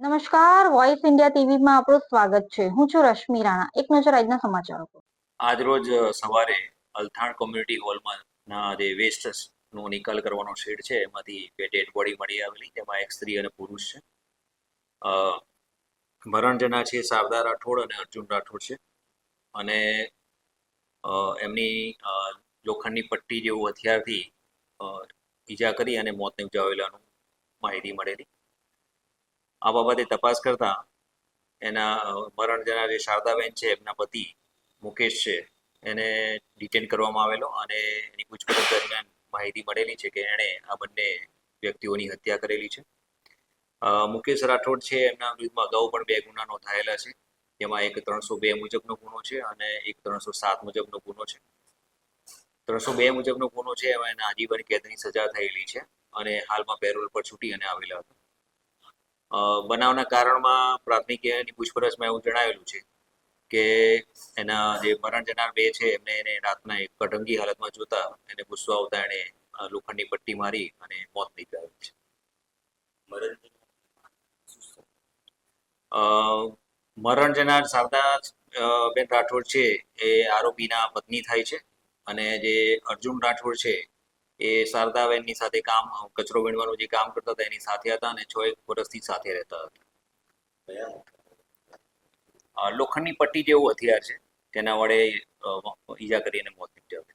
નમસ્કાર voice India ટીવીમાં આપણું સ્વાગત છે. હું છું રશ્મિ રાણા. એક નજર આજના સમાચારો પર. આજરોજ રોજ સવારે અલથાણ કોમ્યુનિટી હોલમાં ના જે વેસ્ટ નો નિકાલ કરવાનો શેડ છે એમાંથી બે ડેડ બોડી મળી આવેલી. તેમાં એક સ્ત્રી અને પુરુષ છે. અ, મરણ જનાર છે શારદા રાઠોડ અને અર્જુન રાઠોડ છે. અને એમની લોખંડની પટ્ટી જેવું હથિયારથી ઈજા કરી અને મોત નિપજાવેલાનું માહિતી મળેલી. આ બાબતે તપાસ કરતા એના મરણ જનાર શારદાબેન છે, એમના પતિ મુકેશ છે, એને ડિટેન કરવામાં આવેલો અને એની પૂછપરછ દરમિયાન માહિતી મળેલી છે કે એણે આ બંને વ્યક્તિઓની હત્યા કરેલી છે. મુકેશ રાઠોડ છે, એમના વિરુદ્ધમાં અગાઉ પણ બે ગુના નોંધાયેલા છે. જેમાં એક ત્રણસો બે મુજબનો ગુનો છે અને એક ત્રણસો સાત મુજબનો ગુનો છે. ત્રણસો બે મુજબનો ગુનો છે, એમાં એના આજીવન કેદની સજા થયેલી છે અને હાલમાં પેરોલ પર છૂટી અને આવેલા હતા. બનાવના કારણમાં પ્રાથમિક એની પૂછપરછમાં એવું જણાવેલું છે કે એના જે મરણ જનાર બે છે એમને એને રાતના એક કટંગી હાલતમાં જોતા એને ગુસ્સો આવતા એને લોખંડની પટ્ટી મારી અને મોત નીપજાવેલ છે. મરણ જનાર શારદા બેન રાઠોડ છે એ આરોપીના પત્ની થાય છે અને જે અર્જુન રાઠોડ છે એ શારદાબેનની સાથે કામ કચરો વીણવાનું જે કામ કરતા હતા એની સાથે હતા અને છ એક વર્ષથી સાથે રહેતા હતા. લોખંડની પટ્ટી જેવું હથિયાર છે તેના વડે ઈજા કરીને મોત નીપજાવે